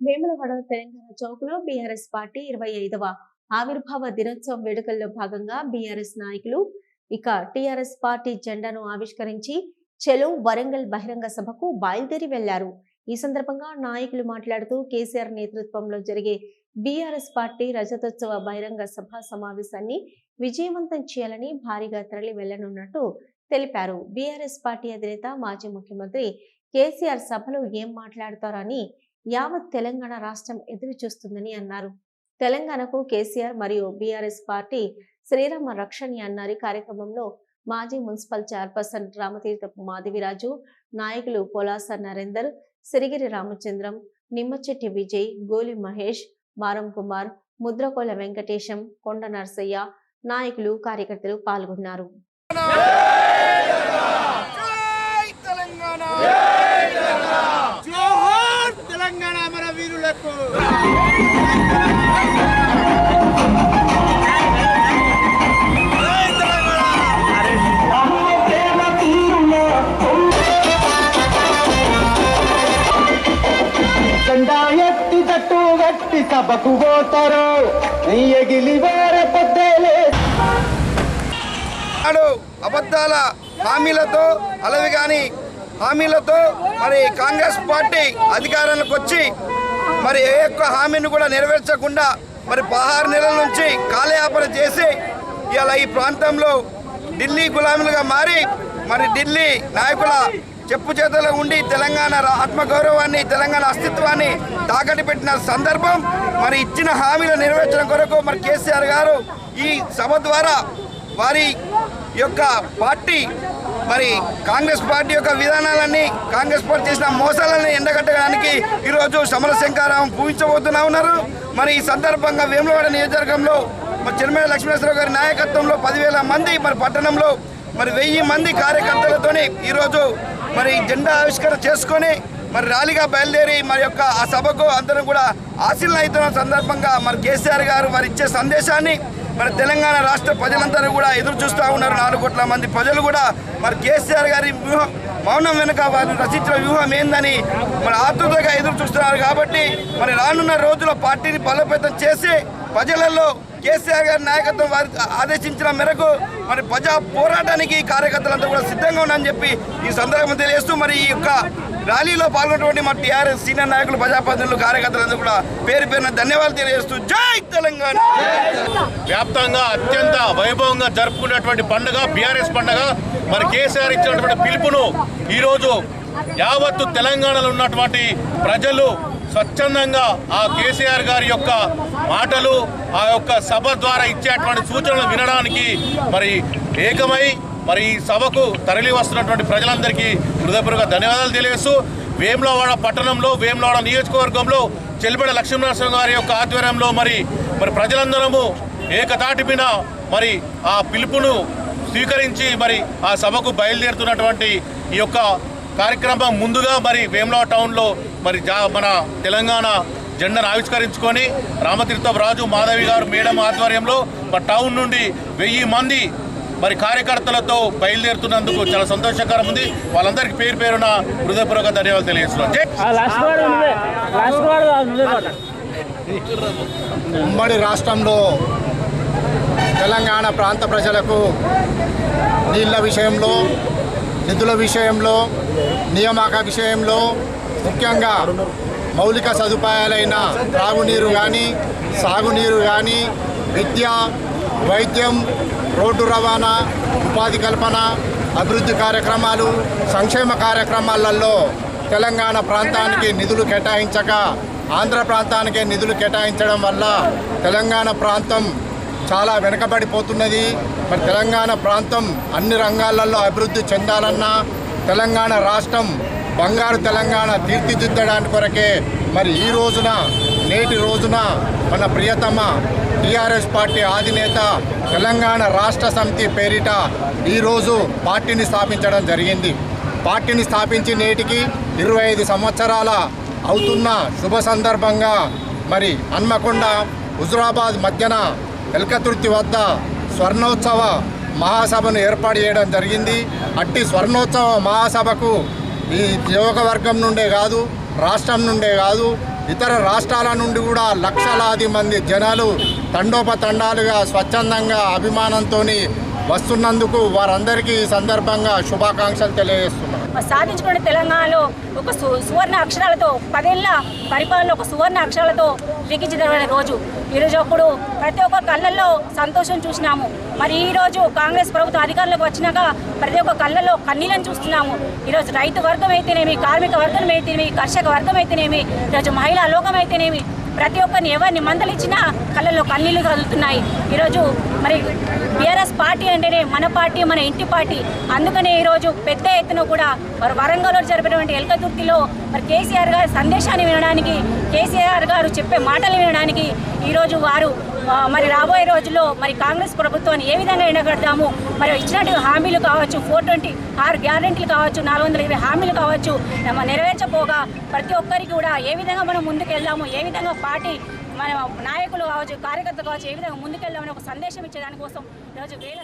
వేములవాడ తెలంగాణ చౌక్లో BRS party ఇరవై ఐదవ ఆవిర్భావ దినోత్సవం వేడుకల్లో భాగంగా బీఆర్ఎస్ నాయకులు ఇక టీఆర్ఎస్ పార్టీ జెండాను ఆవిష్కరించి చెలో వరంగల్ బహిరంగ సభకు బయలుదేరి వెళ్ళారు. ఈ సందర్భంగా నాయకులు మాట్లాడుతూ కేసీఆర్ నేతృత్వంలో జరిగే బీఆర్ఎస్ పార్టీ రజతోత్సవ బహిరంగ సభ సమావేశాన్ని విజయవంతం చేయాలని భారీగా తరలి వెళ్ళనున్నట్టు తెలిపారు. బీఆర్ఎస్ పార్టీ అధినేత మాజీ ముఖ్యమంత్రి కేసీఆర్ సభలో ఏం మాట్లాడతారని యావత్ తెలంగాణ రాష్ట్రం ఎదురు చూస్తుందని అన్నారు. తెలంగాణకు కేసీఆర్ మరియు బీఆర్ఎస్ పార్టీ శ్రీరామ రక్షణి అన్నారు. కార్యక్రమంలో మాజీ మున్సిపల్ చైర్పర్సన్ రామతీర్థపు మాధవిరాజు నాయకులు పొలాస నరేందర్ సిరిగిరి రామచంద్రం నిమ్మచెట్టి విజయ్ గోలి మహేష్ మారం కుమార్ ముద్రకోల వెంకటేశం కొండ నర్సయ్య నాయకులు కార్యకర్తలు పాల్గొన్నారు. గట్టి ఎగిలి అబద్ధాల హామీలతో అలవి కానీ హామీలతో మరి కాంగ్రెస్ పార్టీ అధికారంలోకి వచ్చి మరి ఏ ఒక్క హామీని కూడా నెరవేర్చకుండా మరి పదహారు నెలల నుంచి కాలయాపన చేసి ఇలా ఈ ప్రాంతంలో ఢిల్లీ గులాములుగా మారి మరి ఢిల్లీ నాయకుల చెప్పు చేతలో ఉండి తెలంగాణ ఆత్మగౌరవాన్ని తెలంగాణ అస్తిత్వాన్ని తాకట్టు పెట్టిన సందర్భం మరి ఇచ్చిన హామీలు నెరవేర్చడం కొరకు మరి కేసీఆర్ గారు ఈ సభ ద్వారా వారి యొక్క పార్టీ మరి కాంగ్రెస్ పార్టీ యొక్క విధానాలన్నీ కాంగ్రెస్ పార్టీ చేసిన మోసాలని ఎండగట్టడానికి ఈరోజు సమరశంకారం పూజించబోతున్నా ఉన్నారు. మరి ఈ సందర్భంగా వేములవాడ నియోజకవర్గంలో మరి చిరుమల లక్ష్మీనరసింహరావు గారి నాయకత్వంలో పదివేల మంది మరి పట్టణంలో మరి వెయ్యి మంది కార్యకర్తలతోని ఈరోజు మరి జెండా ఆవిష్కరణ చేసుకొని మరి ర్యాలీగా బయలుదేరి మరి యొక్క ఆ సభకు అందరం కూడా ఆశీలన అవుతున్న సందర్భంగా మరి కేసీఆర్ గారు వారు ఇచ్చే సందేశాన్ని మరి తెలంగాణ రాష్ట్ర ప్రజలందరూ కూడా ఎదురు చూస్తూ ఉన్నారు. నాలుగు కోట్ల మంది ప్రజలు కూడా మరి కేసీఆర్ గారి వ్యూహం మౌనం వెనుక వారు రచించిన వ్యూహం ఏందని మరి ఆతృతగా ఎదురు చూస్తున్నారు. కాబట్టి మరి రానున్న రోజుల్లో పార్టీని బలోపేతం చేసి ప్రజలలో కేసీఆర్ గారి నాయకత్వం వారి ఆదేశించిన మేరకు మరి ప్రజా పోరాటానికి కార్యకర్తలంతా కూడా సిద్ధంగా ఉన్నారని చెప్పి ఈ సందర్భం తెలియజేస్తూ మరి ఈ యొక్క ర్యాలీలో పాల్గొన్నటువంటి మా టీఆర్ఎస్ సీనియర్ నాయకులు ప్రజాప్రతినిధులు కార్యకర్తలందరూ కూడా పేరు పేరున ధన్యవాదాలు తెలియజేస్తూ జై తెలంగాణ! వ్యాప్తంగా అత్యంత వైభవంగా జరుపుకున్నటువంటి పండుగ బీఆర్ఎస్ పండుగ. మరి కేసీఆర్ ఇచ్చినటువంటి పిలుపును ఈరోజు యావత్తు తెలంగాణలో ఉన్నటువంటి ప్రజలు స్వచ్ఛందంగా ఆ కేసీఆర్ గారి యొక్క మాటలు ఆ యొక్క సభ ద్వారా ఇచ్చేటువంటి సూచనలు వినడానికి మరి ఏకమై మరి ఈ సభకు తరలి వస్తున్నటువంటి ప్రజలందరికీ హృదయపూర్వక ధన్యవాదాలు తెలియజేస్తూ వేములవాడ పట్టణంలో వేములవాడ నియోజకవర్గంలో చెల్లిపడ లక్ష్మీనరసింహ గారి యొక్క ఆధ్వర్యంలో మరి మరి ప్రజలందరము ఏకతాటిపిన మరి ఆ పిలుపును స్వీకరించి మరి ఆ సభకు బయలుదేరుతున్నటువంటి ఈ యొక్క కార్యక్రమం ముందుగా మరి వేములవాడ టౌన్లో మరి జా మన తెలంగాణ జెండాను ఆవిష్కరించుకొని రామతీర్థం రాజు మాధవి గారు మేడం ఆధ్వర్యంలో మరి టౌన్ నుండి వెయ్యి మంది మరి కార్యకర్తలతో బయలుదేరుతున్నందుకు చాలా సంతోషకరం ఉంది. వాళ్ళందరికీ పేరు పేరున హృదయపూర్వక ధన్యవాదాలు తెలియజేస్తున్నాం ఉమ్మడి రాష్ట్రంలో తెలంగాణ ప్రాంత ప్రజలకు నీళ్ళ విషయంలో నిధుల విషయంలో నియామక విషయంలో ముఖ్యంగా మౌలిక సదుపాయాలైన త్రాగునీరు కానీ సాగునీరు కానీ విద్య వైద్యం రోడ్డు రవాణా ఉపాధి కల్పన అభివృద్ధి కార్యక్రమాలు సంక్షేమ కార్యక్రమాలలో తెలంగాణ ప్రాంతానికి నిధులు కేటాయించక ఆంధ్ర ప్రాంతానికే నిధులు కేటాయించడం వల్ల తెలంగాణ ప్రాంతం చాలా వెనుకబడిపోతున్నది. మరి తెలంగాణ ప్రాంతం అన్ని రంగాలలో అభివృద్ధి చెందాలన్నా తెలంగాణ రాష్ట్రం బంగారు తెలంగాణ తీర్చిదిద్దడానికి కొరకే మరి ఈ రోజున నేటి రోజున మన ప్రియతమ టీఆర్ఎస్ పార్టీ అధినేత తెలంగాణ రాష్ట్ర సమితి పేరిట ఈరోజు పార్టీని స్థాపించడం జరిగింది. పార్టీని స్థాపించి నేటికి ఇరవై ఐదు సంవత్సరాల అవుతున్న శుభ సందర్భంగా మరి హన్మకొండ హుజురాబాద్ మధ్యన ఎల్కతుర్తి వద్ద స్వర్ణోత్సవ మహాసభను ఏర్పాటు చేయడం జరిగింది. అట్టి స్వర్ణోత్సవ మహాసభకు ఈ యువకవర్గం నుండే కాదు రాష్ట్రం నుండే కాదు ఇతర రాష్ట్రాల నుండి కూడా లక్షలాది మంది జనాలు తండోపతండాలుగా స్వచ్ఛందంగా అభిమానంతో వస్తున్నందుకు వారందరికీ ఈ సందర్భంగా శుభాకాంక్షలు తెలియజేస్తున్నాం. సాధించుకున్న తెలంగాణలో ఒక సు సువర్ణ అక్షరాలతో పదేళ్ళ పరిపాలన ఒక సువర్ణ అక్షరాలతో లిఖించిన రోజు. ఈరోజు అప్పుడు ప్రతి ఒక్క కళ్ళల్లో సంతోషం చూసినాము. మరి ఈరోజు కాంగ్రెస్ ప్రభుత్వం అధికారంలోకి వచ్చినాక ప్రతి ఒక్క కళ్ళల్లో కన్నీళ్ళని చూస్తున్నాము. ఈరోజు రైతు వర్గం అయితేనేమి కార్మిక వర్గం అయితేనేమి కర్షక వర్గం అయితేనేమి ఈరోజు మహిళా లోకం అయితేనేమి ప్రతి ఒక్కరిని ఎవరిని మందలిచ్చినా కళ్ళల్లో కన్నీళ్ళు కదులుతున్నాయి. ఈరోజు మరి బీఆర్ఎస్ పార్టీ అంటేనే మన పార్టీ మన ఇంటి పార్టీ. అందుకనే ఈరోజు పెద్ద ఎత్తున కూడా మరి వరంగల్లో జరిపినటువంటి ఎల్కతుర్తిలో మరి కేసీఆర్ గారి సందేశాన్ని వినడానికి కేసీఆర్ గారు చెప్పే మాటలు వినడానికి ఈరోజు వారు మరి రాబోయే రోజుల్లో మరి కాంగ్రెస్ ప్రభుత్వాన్ని ఏ విధంగా ఎండగడతాము? మరి ఇచ్చినట్టు హామీలు కావచ్చు ఫోర్ ట్వంటీ ఆరు గ్యారంటీలు కావచ్చు నాలుగు వందల ఇరవై హామీలు కావచ్చు నెరవేర్చపోగా ప్రతి ఒక్కరికి కూడా ఏ విధంగా మనం ముందుకు వెళ్దాము ఏ విధంగా పార్టీ మన నాయకులు కావచ్చు కార్యకర్తలు కావచ్చు ఏ విధంగా ముందుకెళ్దామని ఒక సందేశం ఇచ్చేదానికోసం ఈరోజు వేల